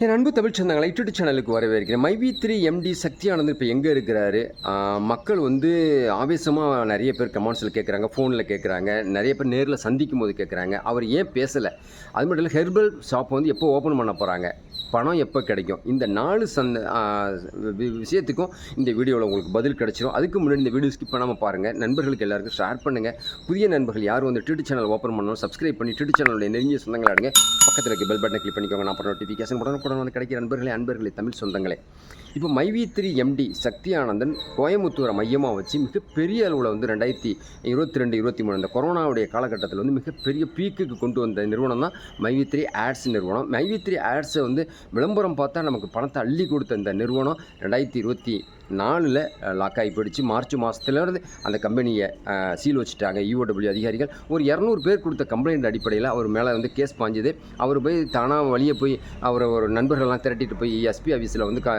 என் அன்பு தமிழ் சொந்தங்களை யூடியூப் சேனலுக்கு வரவேற்கிறேன். மைவி த்ரீ எம்டி சக்தியானந்தன் இப்போ எங்கே இருக்கிறாரு? மக்கள் வந்து ஆவேசமாக நிறைய பேர் கமெண்ட்ஸில் கேட்குறாங்க ஃபோனில் கேட்குறாங்க நிறைய பேர் நேரில் சந்திக்கும் போது கேட்குறாங்க அவர் ஏன் பேசலை? அது மட்டும் இல்லை ஹெர்பல் ஷாப் வந்து எப்போ ஓப்பன் பண்ண போகிறாங்க பணம் எப்போ கிடைக்கும்? இந்த நாலு சந்த வி- விஷயத்துக்கும் இந்த வீடியோவில் உங்களுக்கு பதில் கிடைச்சிரும். அதுக்கு முன்னாடி இந்த வீடியோ ஸ்கிப் பண்ணாமல் பாருங்கள் நண்பர்களுக்கு எல்லாருக்கும் ஷேர் பண்ணுங்கள் புதிய நண்பர்கள் யாரும் வந்து ட்விட்டர் சேனல் ஓப்பன் பண்ணணும் சப்ஸ்கிரைப் பண்ணி ட்விட்டர் சேனலுடைய நெருங்கிய சொந்தங்களை அடுங்க பக்கத்தில் இருக்க பெல் பட்டனை கிளிக் பண்ணிக்கோங்க. நான் அப்புறம் நோட்டிஃபிகேஷன் உடனுக்குடன் கிடைக்கிற அன்பர்களே அன்பர்களே தமிழ் சொந்தங்களே. இப்போ மைவி த்ரீ எம்டி சக்தி ஆனந்தன் கோயம்புத்தூரை மையமாக வச்சு மிகப்பெரிய அளவில் வந்து ரெண்டாயிரத்தி இருபத்தி ரெண்டு இருபத்தி மூணு இந்த கொரோனாவுடைய காலகட்டத்தில் வந்து மிகப்பெரிய பீக்குக்கு கொண்டு வந்த நிறுவனம் தான் மைவி த்ரீ ஆட்ஸ் நிறுவனம். மைவி த்ரீ ஆட்ஸை வந்து விளம்பரம் பார்த்தா நமக்கு பணத்தை அள்ளி கொடுத்த இந்த நிறுவனம் ரெண்டாயிரத்தி இருபத்தி நாலில் லாக் ஆகி போயிடுச்சு. மார்ச் மாதத்துலேருந்து அந்த கம்பெனியை சீல் வச்சுட்டாங்க யூஓடபிள்யூ அதிகாரிகள். ஒரு இரநூறு பேர் கொடுத்த கம்ப்ளைண்ட் அடிப்படையில் அவர் மேலே வந்து கேஸ் பாஞ்சுது. அவர் போய் தானாக வழியே போய் அவர் ஒரு நண்பர்கள்லாம் திரட்டிட்டு போய் எஸ்பி ஆஃபீஸில் வந்து க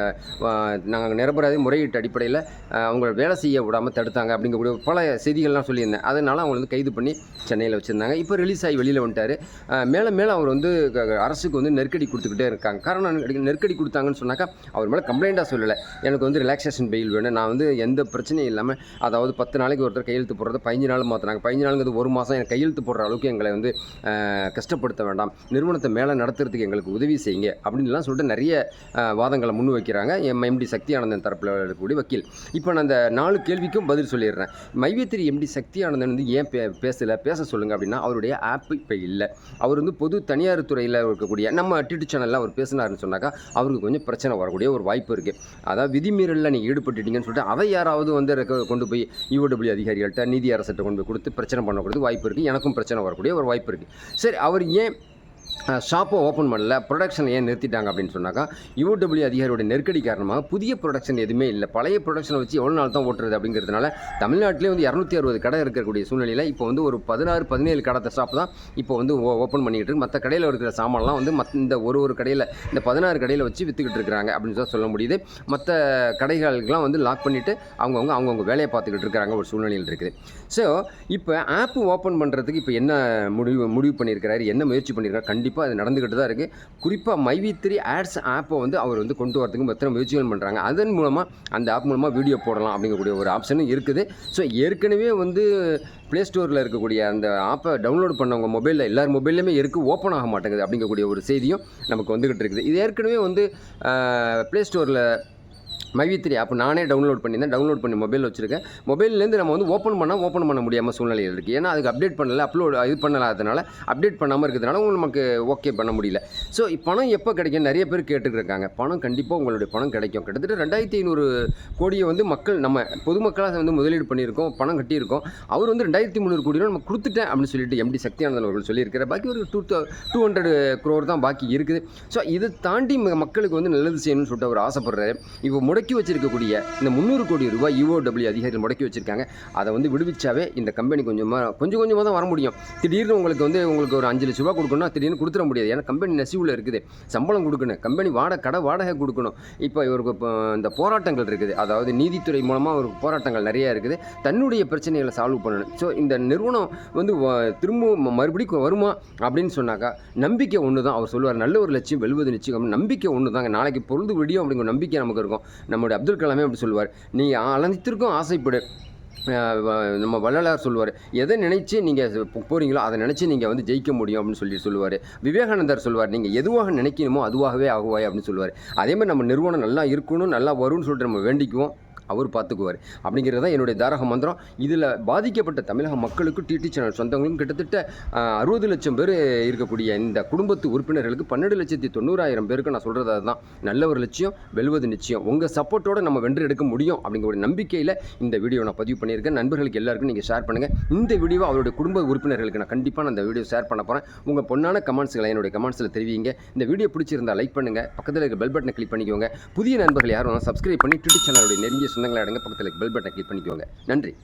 நாங்கள் நிரபராதி முறையீட்டு அடிப்படையில் அவங்க வேலை செய்ய விடாமல் தடுத்தாங்க அப்படிங்கக்கூடிய பல செய்திகள்லாம் சொல்லியிருந்தேன். அதனால் அவங்க வந்து கைது பண்ணி சென்னையில் வச்சுருந்தாங்க. இப்போ ரிலீஸ் ஆகி வெளியில் வந்துட்டார். மேலே மேலே அவர் வந்து க- அரசுக்கு வந்து நெருக்கடி கொடுத்துக்கிட்டே இருக்காங்க. காரணம் நெருக்கடி- நெருக்கடி கொடுத்தாங்கன்னு சொன்னாக்கா அவர் மேலே கம்ப்ளைண்ட்டாக சொல்லலை. எனக்கு வந்து ரிலாக்ஸேஷன் பெயில் வேணும். நான் வந்து எந்த பிரச்சனையும் இல்லாமல் அதாவது பத்து நாளைக்கு ஒருத்தர் கையெழுத்து போடுறது பதினஞ்சு நாள் மாற்றினாங்க பதினஞ்சு நாளுங்கிறது ஒரு மாதம் எனக்கு கையெழுத்து போடுற அளவுக்கு எங்களை வந்து கஷ்டப்படுத்த வேண்டாம். நிறுவனத்தை மேலே நடத்துறதுக்கு எங்களுக்கு உதவி செய்யுங்க. அப்படின்லாம் சொல்லிட்டு நிறைய வாதங்களை முன் வைக்கிறாங்க எம் எம்டி சக்தி ஆனந்தன் தரப்பில் இருக்கக்கூடிய வக்கீல். இப்போ நான் அந்த நாலு கேள்விக்கும் பதில் சொல்லிடுறேன். மைவேத்திரி எம்டி சக்தி ஆனந்தன் வந்து ஏன் பே பேசலை? பேச சொல்லுங்க அப்படின்னா அவருடைய ஆப் இப்போ இல்லை. அவர் வந்து பொது தனியார் துறையில் இருக்கக்கூடிய நம்ம டிடி சேனலில் அவர் பேசினாருன்னு சொன்னாக்கா அவருக்கு கொஞ்சம் பிரச்சனை வரக்கூடிய ஒரு வாய்ப்பு இருக்குது அதாவது விதிமீறலில் நீங்கள் ஈடுபட்டுட்டீங்கன்னு சொல்லிட்டு அதை யாராவது வந்து ரெக்க- கொண்டு போய் யூடபிள்யூ அதிகாரிகள்கிட்ட நீதி அரசிட்ட கொண்டு போய் கொடுத்து பிரச்சனை பண்ணக்கூடிய வாய்ப்பு இருக்குது எனக்கும் பிரச்சனை வரக்கூடிய ஒரு வாய்ப்பு இருக்குது சரி அவர் ஏன் ஷாப்பை ஓப்பன் பண்ணல. ப்ரொடக்ஷன் ஏன் நிறுத்திட்டாங்க அப்படின்னு சொன்னாக்கா யூடபிள்யூ அதிகாரியோட நெருக்கடி காரணமாக புதிய ப்ரொடக்ஷன் எதுவுமே இல்லை. பழைய ப்ரொடக்ஷனை வச்சு எவ்வளோ நாள் தான் ஓட்டுறது அப்படிங்கிறதுனால தமிழ்நாட்டிலே வந்து இரநூத்தி அறுபது கடை இருக்கக்கூடிய சூழ்நிலையில் இப்போ வந்து ஒரு பதினாறு பதினேழு கடை ஷாப் தான் இப்போ வந்து ஓப்பன் பண்ணிக்கிட்டு இருக்கு. மற்ற கடையில் இருக்கிற சாமான்லாம் வந்து மற்ற இந்த ஒரு ஒரு கடையில் இந்த பதினாறு கடையில் வச்சு விற்றுக்கிட்டு இருக்கிறாங்க அப்படின்னு தான் சொல்ல முடியுது. மற்ற கடைகளுக்கெல்லாம் வந்து லாக் பண்ணிவிட்டு அவங்கவுங்க அவங்கவுங்க வேலையை பார்த்துக்கிட்டு இருக்கிறாங்க. ஒரு சூழ்நிலையில் இருக்குது. ஸோ இப்போ ஆப் ஓப்பன் பண்ணுறதுக்கு இப்போ என்ன முடிவு முடிவு பண்ணியிருக்கிறாரு? என்ன முயற்சி பண்ணியிருக்காரு? கண்டிப்பாக கண்டிப்பாக அது நடந்துக்கிட்டு தான் இருக்குது குறிப்பாக மைவி த்ரீ ஆட்ஸ் ஆப்பை வந்து அவர் வந்து கொண்டு வரதுக்கு மற்ற முயற்சிகள் பண்ணுறாங்க அதன் மூலமாக அந்த ஆப் மூலமாக வீடியோ போடலாம் அப்படிங்கக்கூடிய ஒரு ஆப்ஷனும் இருக்குது. ஸோ ஏற்கனவே வந்து ப்ளே ஸ்டோரில் இருக்கக்கூடிய அந்த ஆப்பை டவுன்லோட் பண்ணவங்க மொபைலில் எல்லார் மொபைல்லையுமே இருக்குது ஓப்பன் ஆக மாட்டேங்குது அப்படிங்கக்கூடிய ஒரு செய்தியும் நமக்கு வந்துக்கிட்டு இருக்குது. இது ஏற்கனவே வந்து ப்ளே ஸ்டோரில் மைவித்திரி ஆப் நானே டவுன்லோட் பண்ணியிருந்தேன். டவுன்லோட் பண்ணி மொபைல் வச்சுருக்கேன். மொபைல்லேருந்து நம்ம வந்து ஓப்பன் பண்ணால் ஓப்பன் பண்ண முடியாமல் சூழ்நிலையில் இருக்குது ஏன்னா அதுக்கு அப்டேட் பண்ணல அப்லோட் இது பண்ணலாதனால அப்டேட் பண்ணாமல் இருக்கிறதுனால உங்களுக்கு நமக்கு ஓகே பண்ண முடியல. ஸோ பணம் எப்போ கிடைக்கும் நிறைய பேர் கேட்டுருக்காங்க இருக்காங்க பணம் கண்டிப்பாக உங்களுடைய பணம் கிடைக்கும். கிட்டத்தட்ட ரெண்டாயிரத்தி ஐநூறு கோடியை வந்து மக்கள் நம்ம பொதுமக்களாக வந்து முதலீடு பண்ணியிருக்கோம் பணம் கட்டியிருக்கோம். அவர் வந்து ரெண்டாயிரத்தி முந்நூறு கோடி நம்ம கொடுத்துட்டேன் அப்படின்னு சொல்லிட்டு எம்டி சக்தியானந்தன் அவர்கள் சொல்லியிருக்கிறார். பாக்கி ஒரு டூ டூ ஹண்ட்ரட் க்ரோர் தான் பாக்கி இருக்குது. ஸோ இதை தாண்டி ம- மக்களுக்கு வந்து நல்லது செய்யணும்னு சொல்லிட்டு அவர் ஆசைப்படுறாரு. இப்போ முடக்கி வச்சிருக்கக்கூடிய இந்த முந்நூறு கோடி ரூபாய் யூஓடபிள்யூ அதிகாரிகள் முடக்கி வச்சிருக்காங்க. அதை வந்து விடுவிச்சாவே இந்த கம்பெனி கொஞ்சமாக கொஞ்சம் கொஞ்சமாக தான் வர முடியும். திடீர்னு உங்களுக்கு வந்து உங்களுக்கு ஒரு அஞ்சு லட்ச ரூபா கொடுக்கணும்னா திடீர்னு கொடுத்துட முடியாது. ஏன்னா கம்பெனி நெசிவில் இருக்குது. சம்பளம் கொடுக்கணும். கம்பெனி வாடகை கடை வாடகை கொடுக்கணும். இப்போ இவருக்கு இந்த போராட்டங்கள் இருக்குது. அதாவது நீதித்துறை மூலமாக ஒரு போராட்டங்கள் நிறைய இருக்குது. தன்னுடைய பிரச்சனைகளை சால்வ் பண்ணணும். ஸோ இந்த நிறுவனம் வந்து திரும்பவும் மறுபடியும் வருமா அப்படின்னு சொன்னாக்கா நம்பிக்கை ஒன்று தான் அவர் சொல்லுவார் நல்ல ஒரு லட்சியம் வெல்வது நிச்சயம். நம்பிக்கை ஒன்று தாங்க நாளைக்கு பொருந்து விடியும் அப்படிங்கிற நம்பிக்கை நமக்கு இருக்கும். நம்முடைய அப்துல் கலாமே அப்படி சொல்லுவார். நீ அனைத்திற்கும் ஆசைப்படு. வ- நம்ம வள்ளலார் சொல்லுவார். எதை நினச்சி நீங்கள் போகிறீங்களோ அதை நினச்சி நீங்கள் வந்து ஜெயிக்க முடியும் அப்படின்னு சொல்லி சொல்லுவார். விவேகானந்தர் சொல்லுவார் நீங்கள் எதுவாக நினைக்கணுமோ அதுவாகவே ஆகுவாய் அப்படின்னு சொல்லுவார். அதே மாதிரி நம்ம நிறுவனம் நல்லா இருக்கணும் நல்லா வரும்னு சொல்லிட்டு நம்ம வேண்டிக்குவோம். அவர் பார்த்துக்குவார். அப்படிங்கிறது தான் என்னுடைய தாரக மந்திரம். இதில் பாதிக்கப்பட்ட தமிழக மக்களுக்கும் டிடி சேனல் சொந்தங்களும் கிட்டத்தட்ட அறுபது லட்சம் பேர் இருக்கக்கூடிய இந்த குடும்பத்து உறுப்பினர்களுக்கு பன்னெண்டு லட்சத்தி தொண்ணூறாயிரம் பேருக்கு நான் சொல்கிறது அதுதான். நல்ல ஒரு லட்சியம் வெல்வது நிச்சயம். உங்கள் சப்போர்ட்டோடு நம்ம வென்று எடுக்க முடியும் அப்படிங்கிற ஒரு நம்பிக்கையில் இந்த வீடியோ நான் பதிவு பண்ணியிருக்கேன். நண்பர்களுக்கு எல்லாருக்கும் நீங்கள் ஷேர் பண்ணுங்கள் இந்த வீடியோ அவருடைய குடும்ப உறுப்பினர்களுக்கு நான் கண்டிப்பாக நான் இந்த வீடியோ ஷேர் பண்ண போகிறேன் உங்கள் பொண்ணான கமெண்ட்ஸ்களை என்னுடைய கமெண்ட்ஸில் தெரிவிங்க. இந்த வீடியோ பிடிச்சிருந்தா லைக் பண்ணுங்கள் பக்கத்தில் இருக்க பெல் பட்டனை கிளிக் பண்ணிக்கோங்க. புதிய நண்பர்கள் யாரும் சப்ஸ்கிரைப் பண்ணி டியூட்டி சேனலுடைய நெருங்கிய சொந்தங்களை அடங்க பக்கத்தில் பெல் பட்டனை கிளிக் பண்ணிக்கோங்க. நன்றி.